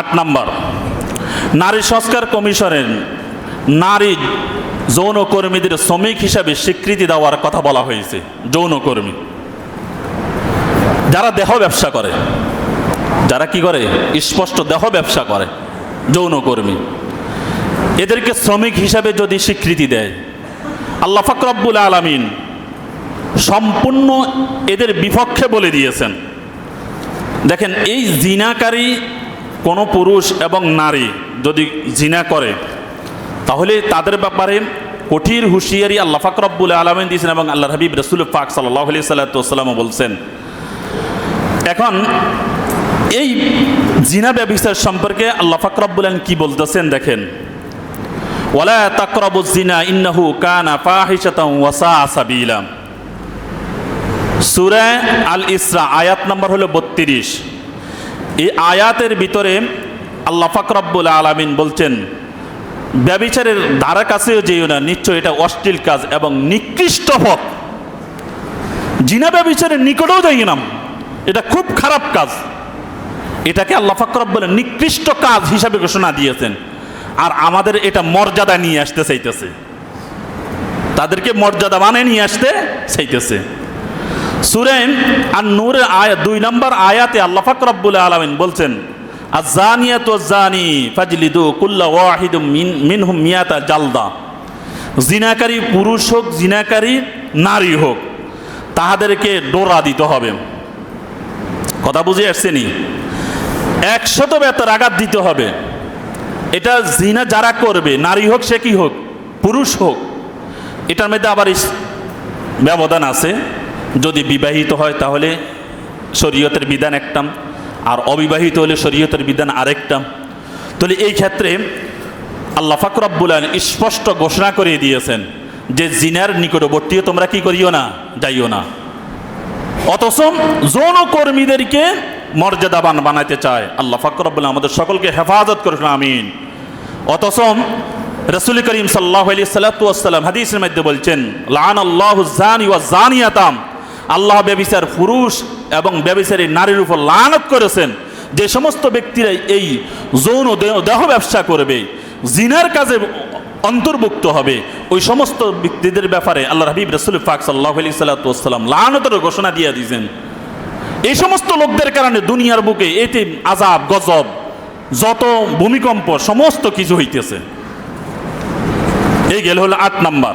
আট নাম্বার। নারী সংস্কার কমিশনের নারী যৌনকর্মীদের শ্রমিক হিসাবে স্বীকৃতি দেওয়ার কথা বলা হয়েছে যৌনকর্মী যারা দেহ ব্যবসা করে, যারা কি করে? স্পষ্ট দেহ ব্যবসা করে যৌনকর্মী এদেরকে শ্রমিক হিসাবে যদি স্বীকৃতি দেয়, আল্লাহ ফাকরাব্বুল আলমিন সম্পূর্ণ এদের বিপক্ষে বলে দিয়েছেন। দেখেন, এই জিনাকারী কোনো পুরুষ এবং নারী যদি জিনা করে, তাহলে তাদের ব্যাপারে কঠির হুঁশিয়ারি আল্লাহ ফাকরাব্বুল আলমিন দিয়েছেন এবং আল্লাহ হাবিব রসুল পাক সাল্লাহ আলি সাল্লাতামও বলছেন। এখন এই জিনা ব্যবসার সম্পর্কে আল্লাহ ফাকরাব্বুল আলম কি বলতেছেন দেখেন। ওয়ালা তাকরাবু জিনা ইন্নাহু কানা ফাহিশাতাও ওয়াসা সাবিলা। সূরা আল ইসরা আয়াত নম্বর হলো বত্রিশ। এই আয়াতের ভিতরে আল্লাহ ফাকরাব্বুল আলামিন বলছেন, ব্যবিচারের ধারা কাছেও যেও না, নিশ্চয় এটা অশ্লীল কাজ এবং নিকৃষ্ট পথ। জিনা ব্যবিচারের নিকটেও যাই না, এটা খুব খারাপ কাজ। এটাকে আল্লাহ ফাকরাব বলে নিকৃষ্ট কাজ হিসাবে ঘোষণা দিয়েছেন, আর আমাদের এটা মর্যাদা নিয়ে আসতে চাইতেছে। তাদেরকে মর্যাদা মানে নিয়ে আসতে চাইতেছে। সুরেন আর নূরের আয়াত, দুই নম্বর আয়াতে আল্লাহ ফাকরাব্বুল আলমিন বলছেন আজানিয়াত জানি ফাজলিদু কুল্লা ওয়াহিদ মিন, মিনহুম মিয়াতা জালদা। জিনাকারী পুরুষ হোক, জিনাকারী নারী হোক, তাহাদেরকে ডোরা দিতে হবে। কথা বুঝে আসছেনি? একশত বেতার আঘাত দিতে হবে। এটা জিনা যারা করবে, নারী হোক, সে কি হোক, পুরুষ হোক, এটার মধ্যে আবার ব্যবধান আছে। যদি বিবাহিত হয় তাহলে শরীয়তের বিধান একটা, আর অবিবাহিত হলে শরীয়তের বিধান আরেকটা। তাহলে এই ক্ষেত্রে আল্লাহ ফাকরাব্বুল আলামিন স্পষ্ট ঘোষণা করে দিয়েছেন যে জিনার নিকটবর্তীও তোমরা কি করিও না, যাইও না। অথচ যৌনকর্মীদেরকে মর্যাদাবান বানাতে চায় আল্লাহ ফাকরাবুল্লাহ আমাদের সকলকে হেফাজত করুন, আমিন। অথচ রসুল করিম সাল্লাহ আলি সাল্লাতাম হাদিসের মধ্যে বলছেন লান আল্লাহ জানি ওয়া জানিয়াতাম। আল্লাহ ব্যবিচার পুরুষ এবং ব্যবিচারী নারীর উপর লানত করেছেন। যে সমস্ত ব্যক্তিরা এই যৌন দেহ ব্যবসা করবে, জিনার কাজে অন্তর্ভুক্ত হবে, ওই সমস্ত ব্যক্তিদের ব্যাপারে আল্লাহ হাবিব রসুল ফাক সাল্লাহ আলি সাল্লাতাম লানতের ঘোষণা দিয়ে দিয়েছেন। এই সমস্ত লোকদের কারণে দুনিয়ার বুকে এতে আজাব গজব, যত ভূমিকম্প, সমস্ত কিছু হইতেছে। এই গেল হলো আট নাম্বার।